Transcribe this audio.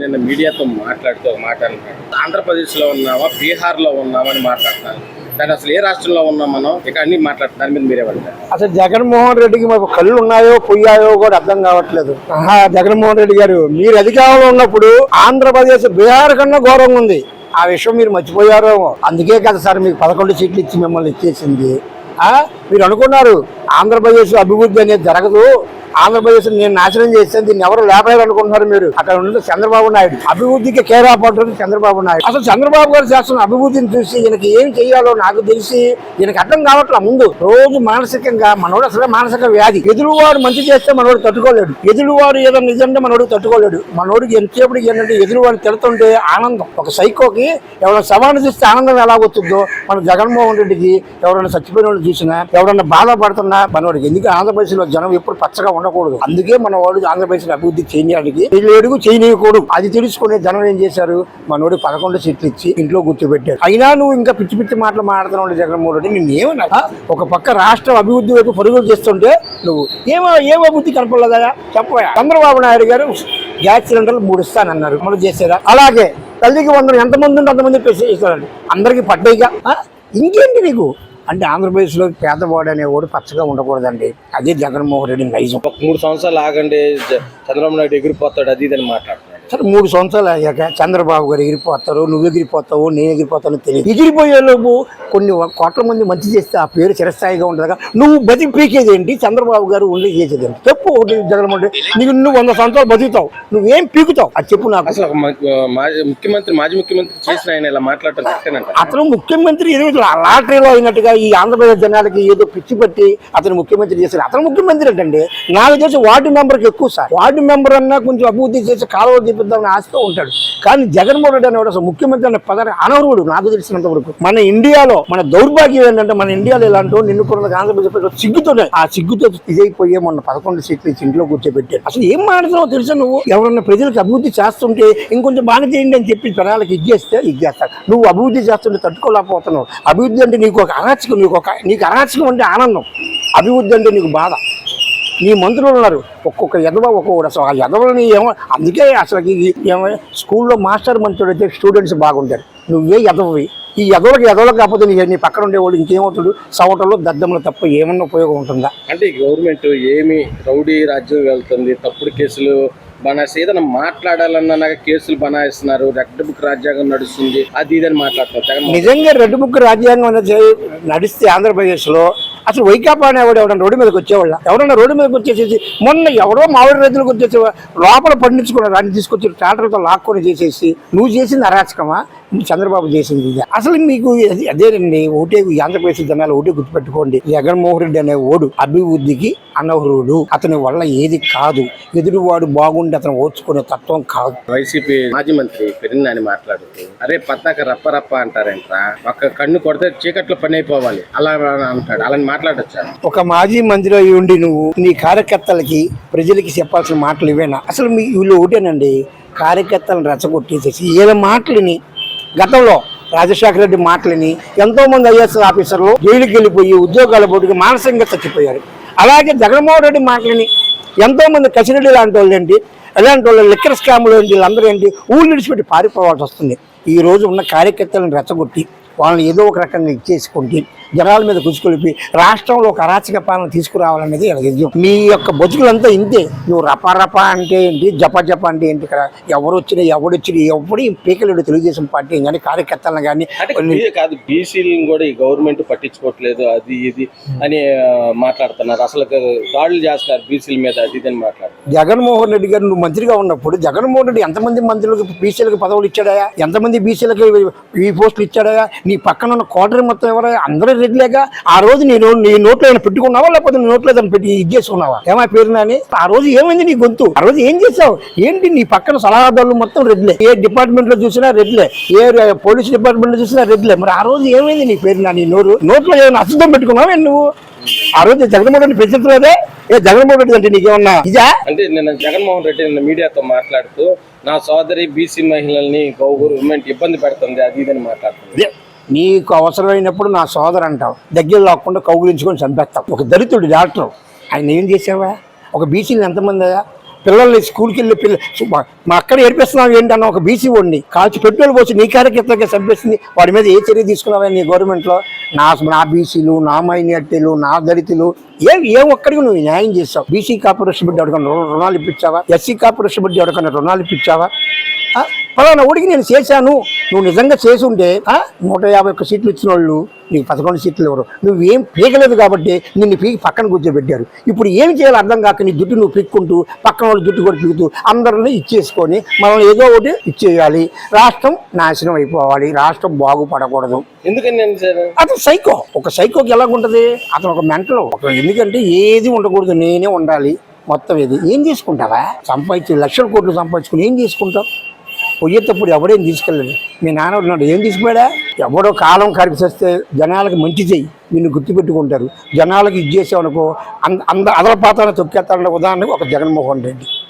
నిన్న మీడియాతో మాట్లాడుతూ ఒక మాట అన్నాడు ఆంధ్రప్రదేశ్ ఉన్నామా బీహార్ ఉన్నామని మాట్లాడుతున్నాను. దాని అసలు ఏ రాష్ట్రంలో ఉన్నాం మనం? ఇక అన్ని మాట్లాడుతున్నారు దాని మీద మీరే అసలు జగన్మోహన్ రెడ్డికి మాకు కళ్ళు ఉన్నాయో పొయ్యాయో కూడా అర్థం కావట్లేదు. ఆహా జగన్మోహన్ రెడ్డి గారు మీరు అధికారంలో ఉన్నప్పుడు ఆంధ్రప్రదేశ్ బీహార్ కన్నా ఘోరంగా ఉంది. ఆ విషయం మీరు మర్చిపోయారో అందుకే కదా సార్ మీకు పదకొండు సీట్లు ఇచ్చి మిమ్మల్ని ఇచ్చేసింది. మీరు అనుకున్నారు ఆంధ్రప్రదేశ్ అభివృద్ధి అనేది జరగదు. ఆంధ్రప్రదేశ్ నేను నాశనం చేస్తే దీన్ని ఎవరు లేపలేరు అనుకుంటున్నారు మీరు? అక్కడ ఉన్న చంద్రబాబు నాయుడు. అభివృద్ధికి కేరా పడుతుంది చంద్రబాబు నాయుడు. అసలు చంద్రబాబు గారు చేస్తున్న అభివృద్ధిని చూసి ఈయనకి ఏం చేయాలో నాకు తెలిసి ఈయనకి అర్థం కావట్లే ముందు. రోజు మానసికంగా మనోడు అసలు మానసిక వ్యాధి. ఎదురువాడు మంచి చేస్తే మనోడు తట్టుకోలేడు. ఎదురువాడు ఏదో నిజంటే మనోడు తట్టుకోలేడు. మనోడికి ఎంతసేపు ఏంటంటే ఎదురువాడిని తిడుతుంటే ఆనందం. ఒక సైకోకి ఎవరైనా సవాలు చూస్తే ఆనందం ఎలా వస్తుందో మన జగన్మోహన్ రెడ్డికి ఎవరైనా చచ్చిపోయిన వాళ్ళు చూసినా ఎవరైనా బాధపడుతున్నా మనోడికి ఎందుకు ఆంధ్రప్రదేశ్లో జనం ఎప్పుడు పచ్చగా ఉండకూడదు. అందుకే మన వాడు ఆంధ్రప్రదేశ్ అభివృద్ధి చేయడానికి చేయలేడు చేయనీయకూడదు. అది తెలుసుకునే జనం ఏం చేశారు? మనోడి పదకొండు సీట్లు ఇచ్చి ఇంట్లో కూర్చోబెట్టారు. అయినా నువ్వు ఇంకా పిచ్చి పిచ్చి మాటలు మాడుతున్నావు జగన్మోహన్ రెడ్డి. నేను ఏమన్నా ఒక పక్క రాష్ట్ర అభివృద్ధి వైపు పరుగులు చేస్తుంటే నువ్వు ఏమో ఏం అభివృద్ధి కనపడలేదా? చెప్పవా? చంద్రబాబు నాయుడు గారు గ్యాస్ సిలిండర్లు మూడు ఇస్తానన్నారు. అమలు చేశారా? అలాగే తల్లికి వందలు ఎంతమంది ఉంటే అంతమంది ఇస్తారండి అందరికీ పడ్డాయిగా? ఇంకేంటి నీకు? అంటే ఆంధ్రప్రదేశ్లో పేదవాడు అనేవాడు పచ్చగా ఉండకూడదండి. అదే జగన్మోహన్ రెడ్డి నైజం. ఒక మూడు సంవత్సరాలు ఆగండి చంద్రబాబు నాయుడు ఎగిరిపోతాడు అది ఇది అని మాట్లాడు సరే మూడు సంవత్సరాలు అయ్యాక చంద్రబాబు గారు ఎగిరిపోతారు నువ్వు ఎగిరిపోతావు నేను ఎగిరిపోతాను తెలియదు. ఎగిరిపోయే లోపు కొన్ని కోట్ల మంది మంచి చేస్తే ఆ పేరు చిరస్థాయిగా ఉండదుగా. నువ్వు బతికి పీకేది ఏంటి? చంద్రబాబు గారు ఉండి చేసేది ఏంటి? చెప్పు ఒకటి జగన్మోహన్ నీకు నువ్వు వంద సంవత్సరాలు బతుకుతావు నువ్వేం పీకుతావు? అది చెప్పు నాకు. అసలు ముఖ్యమంత్రి మాజీ ముఖ్యమంత్రి చేసిన ఆయన ఇలా మాట్లాడటం అతను ముఖ్యమంత్రి ఏదో లాటరీలో అయినట్టుగా ఈ ఆంధ్రప్రదేశ్ జనాలకి ఏదో పిచ్చి పట్టి అతను ముఖ్యమంత్రి చేశారు అతను ముఖ్యమంత్రి ఏంటండి నాకు తెలిసి వార్డు మెంబర్కి ఎక్కువ సార్. వార్డు మెంబర్ అన్నా కొంచెం అభివృద్ధి చేసి కాలువ తీపిద్దామని ఆశతో ఉంటాడు. కానీ జగన్మోహన్ రెడ్డి అనేవాడు అసలు ముఖ్యమంత్రి అనే పదవి అనర్హుడు నాకు తెలిసినంత వరకు. మన ఇండియాలో మన దౌర్భాగ్యం ఏంటంటే మన ఇండియాలో ఇలాంటి నిన్ను కూడా ఆంధ్రప్రదేశ్ ప్రజలు సిగ్గుతోనే ఆ సిగ్గుతో ఇదైపోయే మొన్న పదకొండు సీట్లు ఇచ్చి ఇంట్లో కూర్చోబెట్టాడు అసలు ఏం మాట్లాడుతున్నావు తెలుసా నువ్వు? ఎవరన్నా ప్రజలకు అభివృద్ధి చేస్తుంటే ఇంకొంచెం బాగా చేయండి అని చెప్పి జనాలకు ఇచ్చేస్తే ఇచ్చేస్తారు. నువ్వు అభివృద్ధి చేస్తుంటే తట్టుకోలేకపోతున్నావు. అభివృద్ధి అంటే నీకు ఒక అరాచకం నీకు ఒక నీకు అరాచకం అంటే ఆనందం. అభివృద్ధి అంటే నీకు బాధ. నీ మంత్రులు ఉన్నారు. ఒక్కొక్క ఎదవ ఒక్కొక్కడు అసలు ఆ ఎదవలని ఏమో అందుకే అసలు ఏమో స్కూల్లో మాస్టర్ మంత్రుడు అయితే స్టూడెంట్స్ బాగుంటారు. నువ్వే ఎదవవి ఈ ఎదవలకి ఎదవలకు కాకపోతే నీ నీ పక్కన ఉండేవాడు ఇంకేమవుతాడు? సవటలు దద్దములు తప్ప ఏమన్నా ఉపయోగం ఉంటుందా? అంటే గవర్నమెంట్ ఏమి రౌడీ రాజ్యం వెళ్తుంది తప్పుడు కేసులు బనాసి ఏదైనా మాట్లాడాలన్నా నాకు కేసులు బనాయిస్తున్నారు. రెడ్ బుక్ రాజ్యాంగం నడుస్తుంది. అది ఇది అని మాట్లాడుతున్నారు నిజంగా రెడ్ బుక్ రాజ్యాంగం అనేది నడిస్తే ఆంధ్రప్రదేశ్లో అసలు వైకాపా అనేవాడు ఎవడన్నా రోడ్డు మీదకి వచ్చేవాళ్ళ? ఎవరన్నా రోడ్డు మీదకి వచ్చేసేసి మొన్న ఎవరో మామిడి రైతులకు వచ్చేసి లోపల పండించుకున్న దాన్ని తీసుకొచ్చి ట్రాక్టర్తో లాక్కొని చేసేసి. నువ్వు చేసింది అరాచకమా? చంద్రబాబు చేసింది ఇది. అసలు మీకు అది- అదేనండి ఒకటే ఆంధ్రప్రదేశ్ జనాలు ఒకటే గుర్తుపెట్టుకోండి. జగన్మోహన్ రెడ్డి అనే ఓడు అభివృద్ధికి అనర్హుడు. అతని వల్ల ఏది కాదు. ఎదురువాడు బాగుండి అతను ఓర్చుకునే తత్వం కాదు. వైసీపీ మాజీ మంత్రి పెరిగినాని మాట్లాడుతూ అరే పద్దాక రప్ప రప్ప అంటారేంట్రా? ఒక్క కన్ను కొడితే చీకట్లో పని అయిపోవాలి. అలా అంటాడు. అలా మాట్లాడొచ్చా? ఒక మాజీ మంత్రి అయి ఉండి నువ్వు నీ కార్యకర్తలకి ప్రజలకి చెప్పాల్సిన మాటలు ఇవేనా? అసలు మీ వీళ్ళు ఒకటేనండి కార్యకర్తలను రెచ్చగొట్టేసేసి ఏదో మాటలని గతంలో రాజశేఖర రెడ్డి మాటలని ఎంతోమంది ఐఎస్ ఆఫీసర్లు జైలుకి వెళ్ళిపోయి ఉద్యోగాల పోటీకి మానసికంగా చచ్చిపోయారు. అలాగే జగన్మోహన్ రెడ్డి మాటలని ఎంతోమంది కసిరెడ్డి లాంటి వాళ్ళు ఏంటి ఎలాంటి వాళ్ళు లిక్కర్ స్కామ్లు ఏంటి వీళ్ళందరూ ఏంటి ఊళ్ళు విడిచిపెట్టి పారిపోవాల్సి వస్తుంది. ఈ రోజు ఉన్న కార్యకర్తలను రెచ్చగొట్టి వాళ్ళని ఏదో ఒక రకంగా ఇచ్చేసుకుంటే జనాల మీద కుచుకొలిపి రాష్ట్రంలో ఒక అరాచక పాలన తీసుకురావాలనేది విజయం మీ యొక్క బతుకులంతా ఇంతే. నువ్వు రపా రపా అంటే ఏంటి? జప జప అంటే ఏంటి? ఇక్కడ ఎవరు వచ్చినా ఎవడు వచ్చినా ఎవడు పీకలేడు తెలుగుదేశం పార్టీ కానీ కార్యకర్తలను కానీ కాదు బీసీలను కూడా ఈ గవర్నమెంట్ పట్టించుకోవట్లేదు అది ఇది అని మాట్లాడుతున్నారు. అసలు దాడులు చేస్తున్నారు బీసీల మీద అది ఇది అని మాట్లాడుతున్నారు. జగన్మోహన్ రెడ్డి గారు నువ్వు మంత్రిగా ఉన్నప్పుడు జగన్మోహన్ రెడ్డి ఎంతమంది మంత్రులకు బీసీలకు పదవులు ఇచ్చాడా ఎంతమంది బీసీలకు ఈ పోస్టులు ఇచ్చాడా నీ పక్కన ఉన్న కోటరీ మొత్తం ఎవరా? అందరూ రెడ్లేగా ఆ రోజు నేను నీ నోట్లో ఏమైనా పెట్టుకున్నావా? లేకపోతే నీ నోట్లో ఏదైనా పెట్టి ఇది చేసుకున్నావా ఏమా పేరు నాని? ఆ రోజు ఏమైంది నీ గొంతు? ఆ రోజు ఏం చేసావు ఏంటి నీ పక్కన సలహాదారులు మొత్తం రెడ్లే ఏ డిపార్ట్మెంట్లో చూసినా రెడ్లే ఏ పోలీస్ డిపార్ట్మెంట్లో చూసినా రెడ్లే మరి ఆ రోజు ఏమైంది నీ పేరు నాని? నోరు నోట్లో ఏమైనా అశుద్ధం పెట్టుకున్నావా నువ్వు? ఆ రోజు జగన్మోహన్ రెడ్డి పెంచట్లేదే ఏ జగన్మోహన్ రెడ్డి అంటే నీకేమన్నా ఇదా? అంటే నిన్న జగన్మోహన్ రెడ్డి నిన్న మీడియాతో మాట్లాడుతూ నా సోదరి బీసీ మహిళల్ని గవర్నమెంట్ ఇబ్బంది పెడుతుంది అది ఇది అని మాట్లాడుతుంది. నీకు అవసరమైనప్పుడు నా సోదరు అంటావు. దగ్గర లేకుండా కౌగులించుకొని చంపేస్తావు. ఒక దళితుడు డాక్టర్. ఆయన ఏం చేసావా? ఒక బీసీలు ఎంతమంది పిల్లల్ని స్కూల్కి వెళ్ళి పిల్ల మా- అక్కడ ఏడిపిస్తున్నావు ఏంటన్న? ఒక బీసీ వాడిని. కాల్చి పెట్రోల్ పోసి నీ కార్యకర్తలకి చంపేసింది. వాడి మీద ఏ చర్య తీసుకున్నావా నీ గవర్నమెంట్లో? నా నా బీసీలు నా మైనార్టీలు నా దళితులు. ఏ ఏ ఒక్కడికి నువ్వు న్యాయం చేస్తావు? బీసీ కార్పొరేషన్ బిడ్డ ఎవరికన్నా రుణాలు ఇప్పించావా? ఎస్సీ కార్పొరేషన్ బిడ్డ ఎవరికన్నా రుణాలు ఇప్పించావా? ఆ, ఫలానా ఊడికి నేను చేశాను. నువ్వు నిజంగా చేసి ఉంటే నూట యాభై ఒక్క సీట్లు ఇచ్చిన వాళ్ళు నీకు పదకొండు సీట్లు ఎవరు? నువ్వేం పీకలేదు కాబట్టి నిన్ను పీకి పక్కన కూర్చోబెట్టారు. ఇప్పుడు ఏం చేయాలో అర్థం కాక నీ జుట్టు నువ్వు పీక్కుంటూ పక్కన వాళ్ళు జుట్టు కూడా పీకుతూ అందరినీ ఇచ్చేసుకొని మనం ఏదో ఒకటి ఇచ్చేయాలి. రాష్ట్రం నాశనం అయిపోవాలి. రాష్ట్రం బాగుపడకూడదు. ఎందుకని అతను సైకో. ఒక సైకోకి ఎలా ఉంటుంది? అతను ఒక మెంటల్. ఒక ఎందుకంటే ఏది ఉండకూడదు. నేనే ఉండాలి. మొత్తం ఇది ఏం చేసుకుంటావా సంపాదించి లక్షల కోట్లు సంపాదించుకుని ఏం చేసుకుంటావు పోయేటప్పుడు ఎవడేం తీసుకెళ్ళలేదు. మీ నాన్న ఉన్నాడు. ఏం తీసుకుపోయాడా? ఎవడో కాలం కరిపిస్తే జనాలకు మంచి చెయ్యి. నిన్ను గుర్తుపెట్టుకుంటారు. జనాలకు ఇది చేసావనుకో అంద అంద అదల పాత్రను తొక్కేస్తారన్న ఉదాహరణకు ఒక జగన్మోహన్ రెడ్డి.